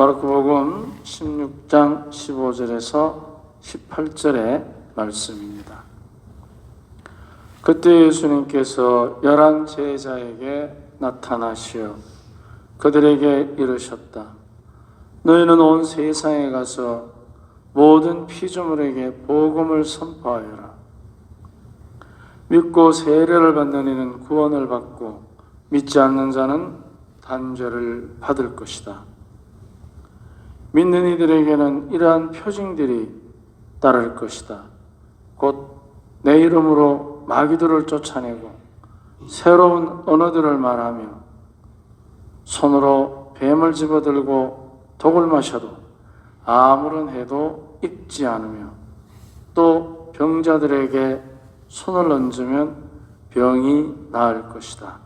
마르코복음 16장 15절에서 18절의 말씀입니다. 그때 예수님께서 열한 제자에게 나타나시어 그들에게 이르셨다. 너희는 온 세상에 가서 모든 피조물에게 복음을 선포하여라. 믿고 세례를 받는 이는 구원을 받고 믿지 않는 자는 단죄를 받을 것이다. 믿는 이들에게는 이러한 표징들이 따를 것이다. 곧 내 이름으로 마귀들을 쫓아내고 새로운 언어들을 말하며 손으로 뱀을 집어들고 독을 마셔도 아무런 해도 입지 않으며 또 병자들에게 손을 얹으면 병이 나을 것이다.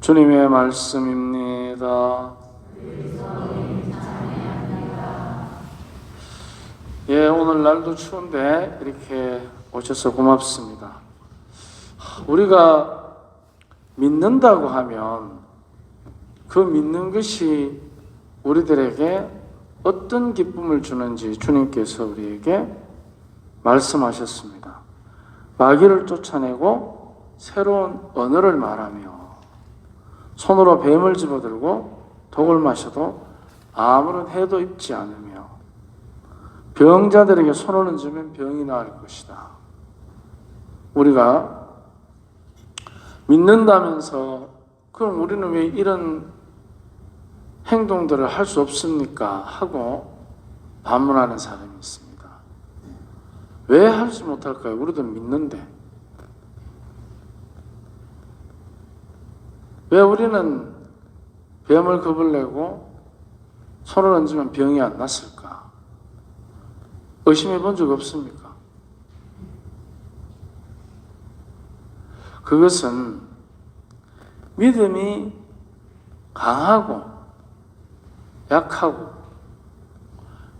주님의 말씀입니다. 예, 오늘 날도 추운데 이렇게 오셔서 고맙습니다. 우리가 믿는다고 하면 그 믿는 것이 우리들에게 어떤 기쁨을 주는지 주님께서 우리에게 말씀하셨습니다. 마귀를 쫓아내고 새로운 언어를 말하며 손으로 뱀을 집어들고 독을 마셔도 아무런 해도 입지 않으며 병자들에게 손을 얹으면 병이 나을 것이다. 우리가 믿는다면서 그럼 우리는 왜 이런 행동들을 할 수 없습니까? 하고 반문하는 사람이 있습니다. 왜 하지 못할까요? 우리도 믿는데. 왜 우리는 뱀을 겁을 내고 손을 얹으면 병이 안 났을까? 의심해 본 적 없습니까? 그것은 믿음이 강하고 약하고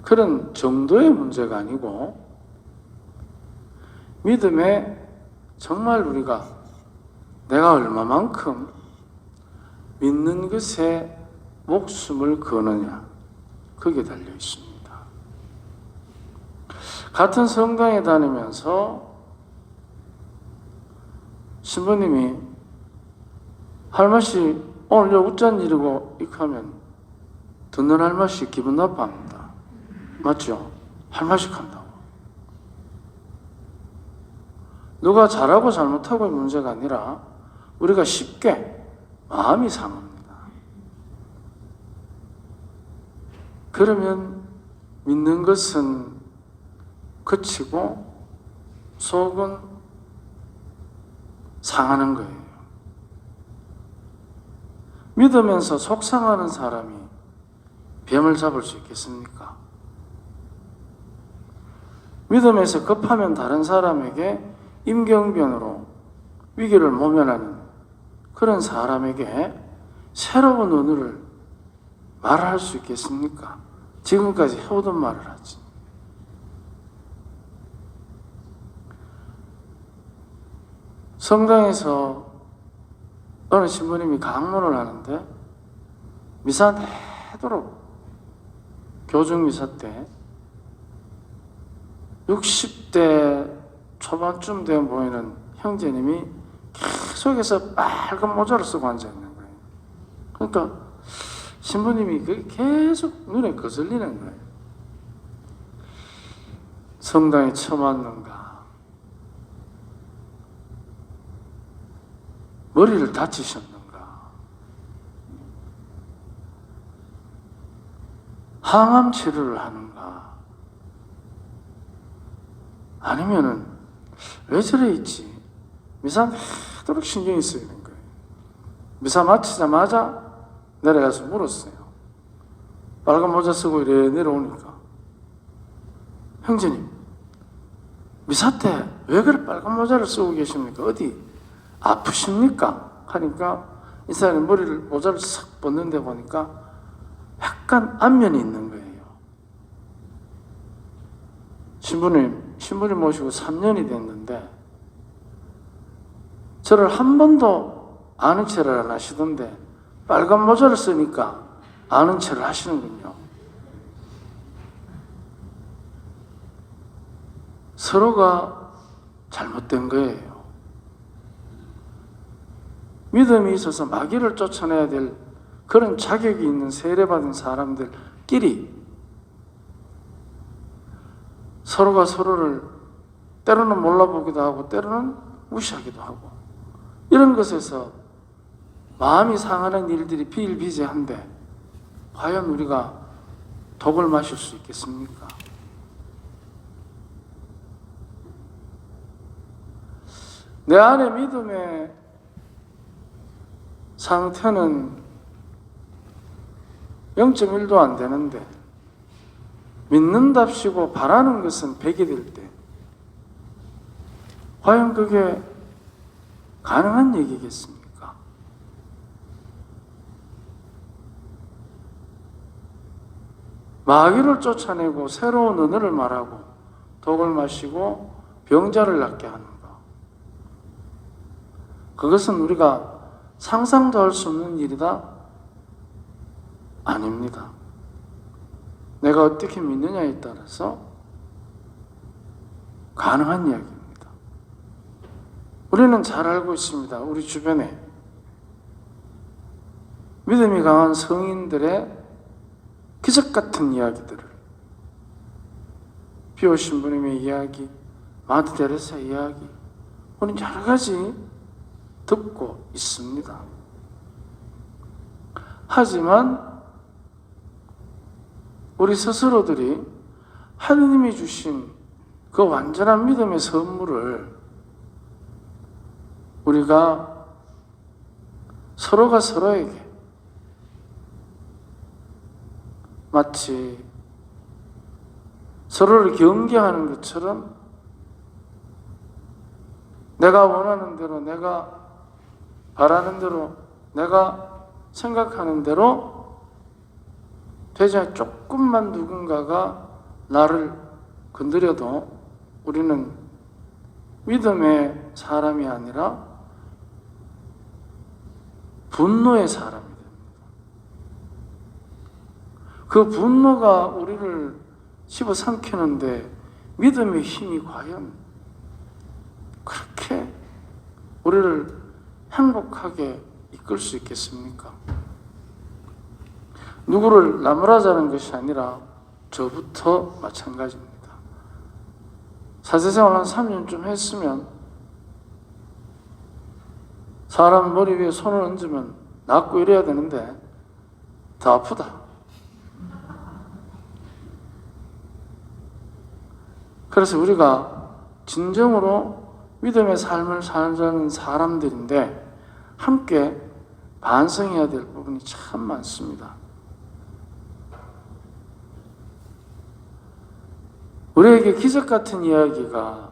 그런 정도의 문제가 아니고 믿음에 정말 우리가 내가 얼마만큼 믿는 것에 목숨을 거느냐 그게 달려 있습니다. 같은 성당에 다니면서 신부님이 할머니 오늘 여 웃잔 일이고 이렇게 하면 듣는 할머니 기분 나빠합니다. 맞죠? 할머니 한다고. 누가 잘하고 잘못하고의 문제가 아니라 우리가 쉽게 마음이 상합니다. 그러면 믿는 것은 그치고 속은 상하는 거예요. 믿으면서 속상하는 사람이 뱀을 잡을 수 있겠습니까? 믿음에서 급하면 다른 사람에게 임경변으로 위기를 모면하는 그런 사람에게 새로운 언어를 말할 수 있겠습니까? 지금까지 해오던 말을 하지. 성당에서 어느 신부님이 강론을 하는데 미사 내도록 교중 미사 때 60대 초반쯤 돼 보이는 형제님이 계 속해서 빨간 모자를 쓰고 앉아 있는 거예요. 그러니까 신부님이 계속 눈에 거슬리는 거예요. 성당에 처음 왔는가? 머리를 다치셨는가? 항암 치료를 하는가? 아니면은 왜 저래 있지? 미사 하도록 신경이 쓰이는 거예요. 미사 마치자마자 내려가서 물었어요. 빨간 모자 쓰고 이래 내려오니까 형제님 미사 때 왜 그래 빨간 모자를 쓰고 계십니까? 어디 아프십니까? 하니까 이 사람이 머리를 모자를 싹 벗는데 보니까 약간 안면이 있는 거예요. 신부님, 신부님 모시고 3년이 됐는데 저를 한 번도 아는 체를 안 하시던데 빨간 모자를 쓰니까 아는 체를 하시는군요. 서로가 잘못된 거예요. 믿음이 있어서 마귀를 쫓아내야 될 그런 자격이 있는 세례받은 사람들끼리 서로가 서로를 때로는 몰라보기도 하고 때로는 무시하기도 하고 이런 것에서 마음이 상하는 일들이 비일비재한데 과연 우리가 독을 마실 수 있겠습니까? 내 안에 믿음의 상태는 0.1도 안 되는데 믿는답시고 바라는 것은 100이 될 때 과연 그게 가능한 얘기겠습니까? 마귀를 쫓아내고 새로운 언어를 말하고 독을 마시고 병자를 낫게 하는 것. 그것은 우리가 상상도 할 수 없는 일이다? 아닙니다. 내가 어떻게 믿느냐에 따라서 가능한 이야기입니다. 우리는 잘 알고 있습니다. 우리 주변에 믿음이 강한 성인들의 기적 같은 이야기들을 비오 신부님의 이야기, 마드 데레사 이야기, 우리는 여러 가지 듣고 있습니다. 하지만 우리 스스로들이 하느님이 주신 그 완전한 믿음의 선물을 우리가 서로가 서로에게 마치 서로를 경계하는 것처럼 내가 원하는 대로 내가 바라는 대로 내가 생각하는 대로 되지 않 조금만 누군가가 나를 건드려도 우리는 믿음의 사람이 아니라 분노의 사람이 됩니다. 그 분노가 우리를 집어삼키는데 믿음의 힘이 과연 그렇게 우리를 행복하게 이끌 수 있겠습니까? 누구를 나무라자는 것이 아니라 저부터 마찬가지입니다. 사제생활 한 3년쯤 했으면 사람 머리 위에 손을 얹으면 낫고 이래야 되는데 더 아프다. 그래서 우리가 진정으로 믿음의 삶을 사는 사람들인데 함께 반성해야 될 부분이 참 많습니다. 우리에게 기적 같은 이야기가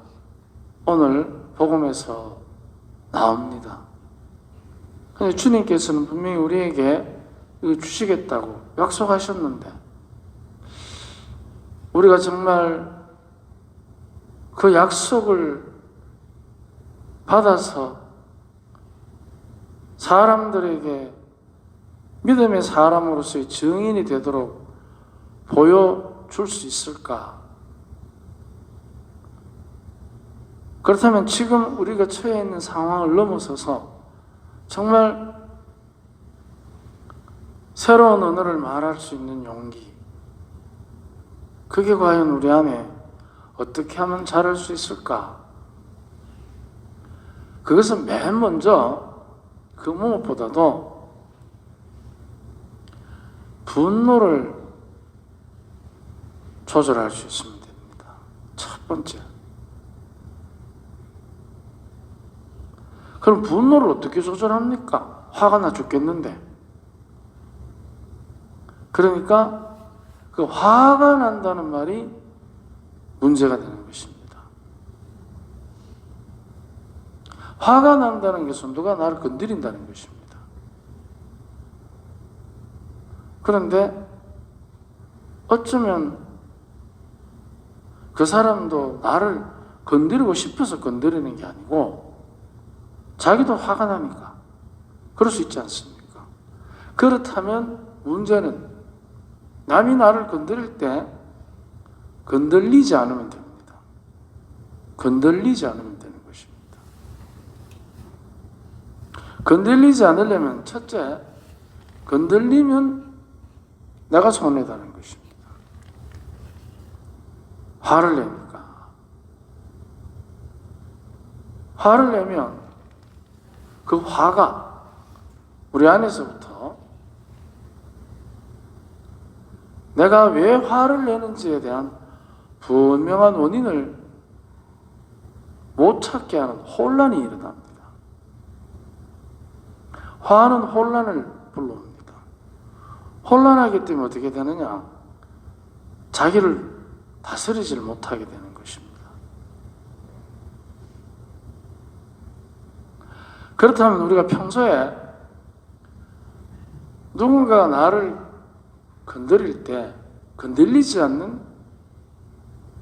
오늘 복음에서 나옵니다. 주님께서는 분명히 우리에게 주시겠다고 약속하셨는데 우리가 정말 그 약속을 받아서 사람들에게 믿음의 사람으로서의 증인이 되도록 보여줄 수 있을까? 그렇다면 지금 우리가 처해 있는 상황을 넘어서서 정말 새로운 언어를 말할 수 있는 용기. 그게 과연 우리 안에 어떻게 하면 잘할 수 있을까? 그것은 맨 먼저 그 무엇보다도 분노를 조절할 수 있으면 됩니다. 첫 번째. 그럼 분노를 어떻게 조절합니까? 화가 나 죽겠는데. 그러니까 그 화가 난다는 말이 문제가 되는 것입니다. 화가 난다는 것은 누가 나를 건드린다는 것입니다. 그런데 어쩌면 그 사람도 나를 건드리고 싶어서 건드리는 게 아니고 자기도 화가 나니까 그럴 수 있지 않습니까? 그렇다면 문제는 남이 나를 건드릴 때 건들리지 않으면 됩니다. 건들리지 않으면 되는 것입니다. 건들리지 않으려면 첫째, 건들리면 내가 손해다는 것입니다. 화를 내니까. 화를 내면 그 화가 우리 안에서부터 내가 왜 화를 내는지에 대한 분명한 원인을 못 찾게 하는 혼란이 일어납니다. 화는 혼란을 불러옵니다. 혼란하기 때문에 어떻게 되느냐? 자기를 다스리지를 못하게 되는 것입니다. 그렇다면 우리가 평소에 누군가가 나를 건드릴 때 건들리지 않는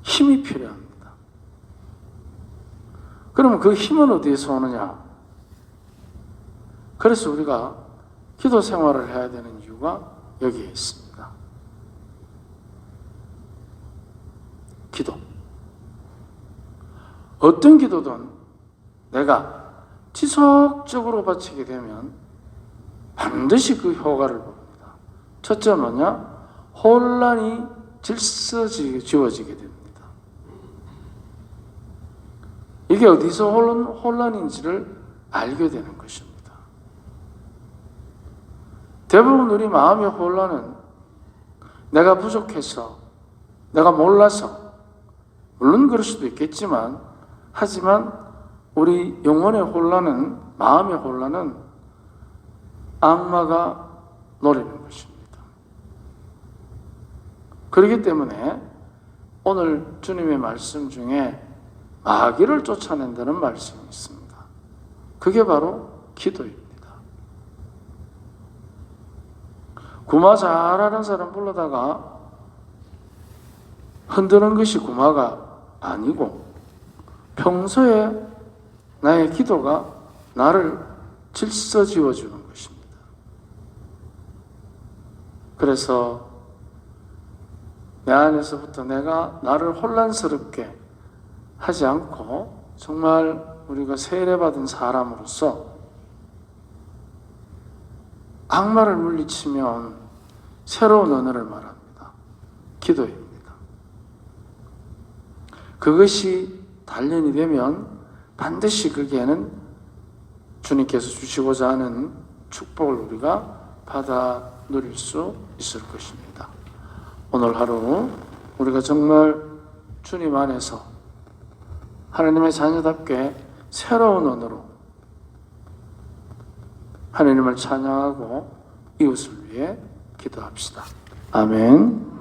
힘이 필요합니다. 그러면 그 힘은 어디에서 오느냐? 그래서 우리가 기도 생활을 해야 되는 이유가 여기에 있습니다. 기도. 어떤 기도든 내가 지속적으로 바치게 되면 반드시 그 효과를 봅니다. 첫째 뭐냐? 혼란이 질서지워지게 됩니다. 이게 어디서 혼란, 혼란인지를 알게 되는 것입니다. 대부분 우리 마음의 혼란은 내가 부족해서, 내가 몰라서, 물론 그럴 수도 있겠지만, 하지만 우리 영혼의 혼란은, 마음의 혼란은 악마가 노리는 것입니다. 그렇기 때문에 오늘 주님의 말씀 중에 마귀를 쫓아낸다는 말씀이 있습니다. 그게 바로 기도입니다. 구마 잘하는 사람 불러다가 흔드는 것이 구마가 아니고 평소에 나의 기도가 나를 질서 지어주는 것입니다. 그래서 내 안에서부터 내가 나를 혼란스럽게 하지 않고 정말 우리가 세례받은 사람으로서 악마를 물리치면 새로운 언어를 말합니다. 기도입니다. 그것이 단련이 되면 반드시 거기에는 주님께서 주시고자 하는 축복을 우리가 받아 누릴 수 있을 것입니다. 오늘 하루 우리가 정말 주님 안에서 하나님의 자녀답게 새로운 언어로 하나님을 찬양하고 이웃을 위해 기도합시다. 아멘.